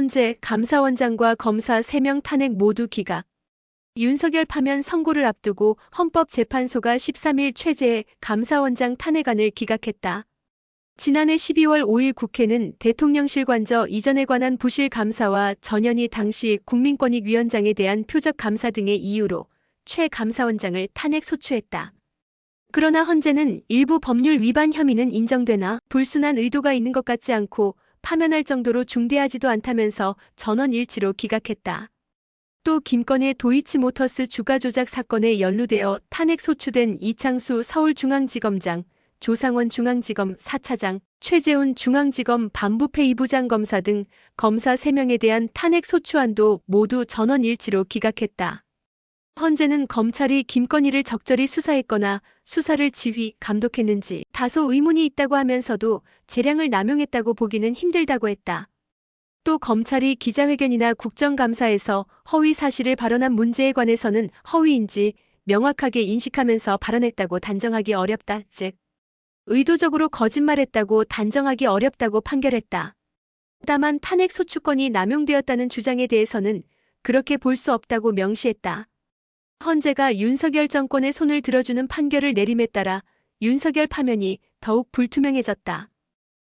헌재 감사원장과 검사 3명 탄핵 모두 기각. 윤석열 파면 선고를 앞두고 헌법재판소가 13일 최재 감사원장 탄핵안을 기각했다. 지난해 12월 5일 국회는 대통령실 관저 이전에 관한 부실 감사와 전현희 당시 국민권익위원장에 대한 표적 감사 등의 이유로 최 감사원장을 탄핵 소추했다. 그러나 헌재는 일부 법률 위반 혐의는 인정되나 불순한 의도가 있는 것 같지 않고 파면할 정도로 중대하지도 않다면서 전원 일치로 기각했다. 또 김건의 도이치모터스 주가 조작 사건에 연루되어 탄핵 소추된 이창수 서울중앙지검장, 조상원 중앙지검 4차장, 최재훈 중앙지검 반부패 2부장 검사 등 검사 3명에 대한 탄핵 소추안도 모두 전원 일치로 기각했다. 헌재는 검찰이 김건희를 적절히 수사했거나 수사를 지휘, 감독했는지 다소 의문이 있다고 하면서도 재량을 남용했다고 보기는 힘들다고 했다. 또 검찰이 기자회견이나 국정감사에서 허위 사실을 발언한 문제에 관해서는 허위인지 명확하게 인식하면서 발언했다고 단정하기 어렵다. 즉, 의도적으로 거짓말했다고 단정하기 어렵다고 판결했다. 다만 탄핵 소추권이 남용되었다는 주장에 대해서는 그렇게 볼 수 없다고 명시했다. 헌재가 윤석열 정권의 손을 들어주는 판결을 내림에 따라 윤석열 파면이 더욱 불투명해졌다.